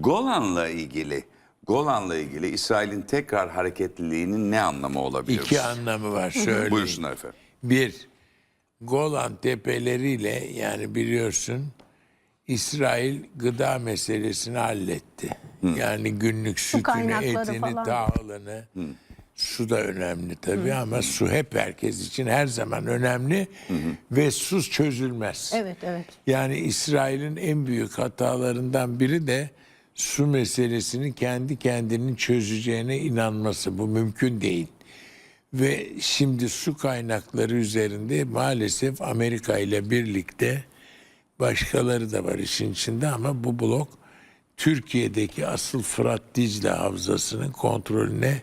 Golan'la ilgili Golan'la ilgili İsrail'in tekrar hareketliliğinin ne anlamı olabilir? İki anlamı var söyleyeyim. Buyursunlar efendim. Bir, Golan tepeleriyle yani biliyorsun İsrail gıda meselesini halletti. Yani günlük sütünü, etini, falan. tahılını. Su da önemli tabii ama su hep herkes için her zaman önemli ve su çözülmez. Evet, evet. Yani İsrail'in en büyük hatalarından biri de su meselesini kendi kendinin çözeceğine inanması. Bu mümkün değil. Ve şimdi su kaynakları üzerinde maalesef Amerika ile birlikte başkaları da var işin içinde ama bu blok Türkiye'deki asıl Fırat Dicle Havzası'nın kontrolüne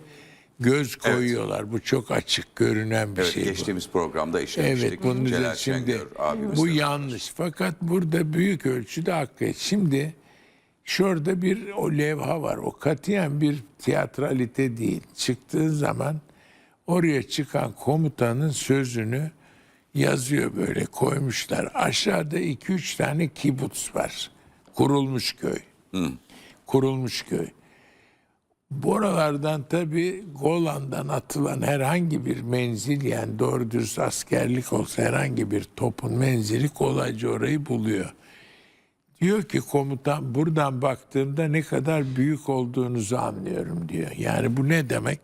göz koyuyorlar. Bu çok açık görünen bir Evet, şey bu. geçtiğimiz programda işlemiştik. Evet bunun üzerine şimdi bu yanlış. Fakat burada büyük ölçüde hakkı. Şimdi şurada bir o levha var. O katiyen bir tiyatralite değil. Çıktığı zaman oraya çıkan komutanın sözünü yazıyor böyle koymuşlar. Aşağıda iki üç tane kibuts var. Kurulmuş köy. Kurulmuş köy. Buralardan tabi Golan'dan atılan herhangi bir menzil yani doğru dürüst askerlik olsa herhangi bir topun menzili kolayca orayı buluyor. Diyor ki komutan buradan baktığımda ne kadar büyük olduğunuzu anlıyorum diyor. Yani bu ne demek?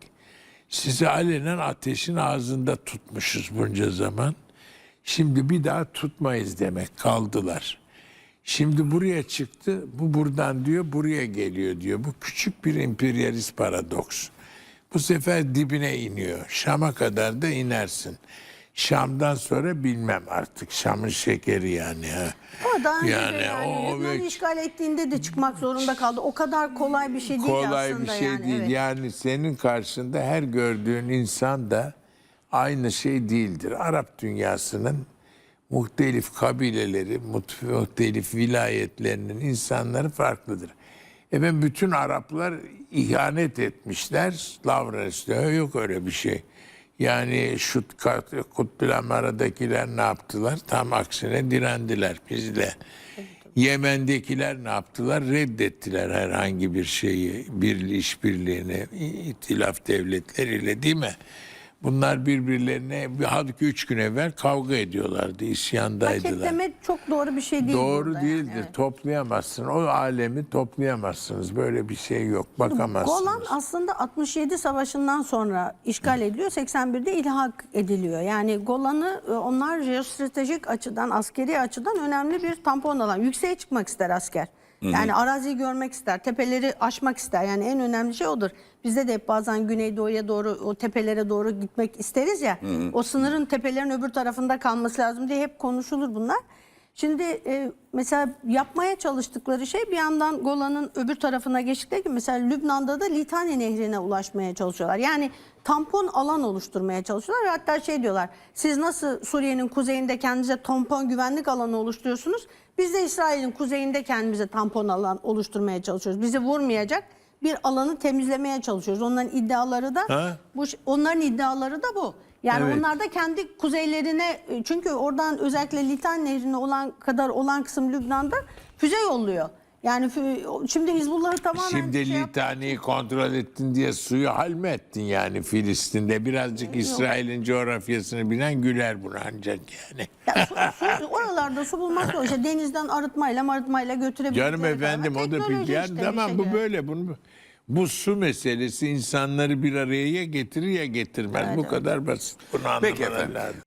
Sizi alenen ateşin ağzında tutmuşuz bunca zaman. Şimdi bir daha tutmayız demek kaldılar. Şimdi buraya çıktı. Bu buradan diyor buraya geliyor diyor. Bu küçük bir emperyalist paradoks. Bu sefer dibine iniyor. Şam'a kadar da inersin. Şam'dan sonra bilmem artık. Şam'ın şekeri yani. Ha. O daha önce Yani de yani o Lübnan ve- işgal ettiğinde de çıkmak zorunda kaldı. O kadar kolay bir şey değil kolay aslında bir şey yani. değil. evet. Yani senin karşında her gördüğün insan da aynı şey değildir. Arap dünyasının muhtelif kabileleri, muhtelif vilayetlerinin insanları farklıdır. Efendim bütün Araplar ihanet etmişler. Lavrans'ta yok öyle bir şey. Yani şu Kutlu'l-Amara'dakiler ne yaptılar? Tam aksine direndiler bizle. Yemen'dekiler ne yaptılar? Reddettiler herhangi bir şeyi, bir işbirliğini, itilaf devletleriyle değil mi? Bunlar birbirlerine bir halbuki üç gün evvel kavga ediyorlardı, isyandaydılar. Paketleme çok doğru bir şey değil. Doğru burada yani, değildir. evet. Toplayamazsın. O alemi toplayamazsınız. Böyle bir şey yok. Bakamazsınız. Golan aslında 67 savaşından sonra işgal ediliyor. 81'de ilhak ediliyor. Yani Golan'ı e, onlar jeostratejik açıdan, askeri açıdan önemli bir tampon alan. Yükseğe çıkmak ister asker. Yani araziyi görmek ister, tepeleri aşmak ister. Yani en önemli şey odur. Bizde de hep bazen güneydoğuya doğru, o tepelere doğru gitmek isteriz ya. O sınırın tepelerin öbür tarafında kalması lazım diye hep konuşulur bunlar. Şimdi e, mesela yapmaya çalıştıkları şey bir yandan Golan'ın öbür tarafına geçtikleri gibi mesela Lübnan'da da Litani Nehri'ne ulaşmaya çalışıyorlar. Yani tampon alan oluşturmaya çalışıyorlar ve hatta şey diyorlar siz nasıl Suriye'nin kuzeyinde kendinize tampon güvenlik alanı oluşturuyorsunuz biz de İsrail'in kuzeyinde kendimize tampon alan oluşturmaya çalışıyoruz. Bizi vurmayacak bir alanı temizlemeye çalışıyoruz. Onların iddiaları da Ha? bu onların iddiaları da bu. Yani Evet. onlar da kendi kuzeylerine çünkü oradan özellikle Litan Nehri'ne olan kadar olan kısım Lübnan'da füze yolluyor. Yani şimdi Hizbullah'ı tamamen Şimdi şey Litani'yi kontrol ettin diye suyu halmettin yani Filistin'de. Birazcık İsrail'in coğrafyasını bilen güler buna ancak yani. Ya su, su- oralarda su bulmak zor. İşte denizden arıtmayla marıtmayla götürebilecekleri Canım efendim o da bir yani işte tamam bu şekilde. böyle bunu bu su meselesi insanları bir araya ya getirir ya getirmez. bu kadar basit. Bunu Peki anlamaları efendim. lazım.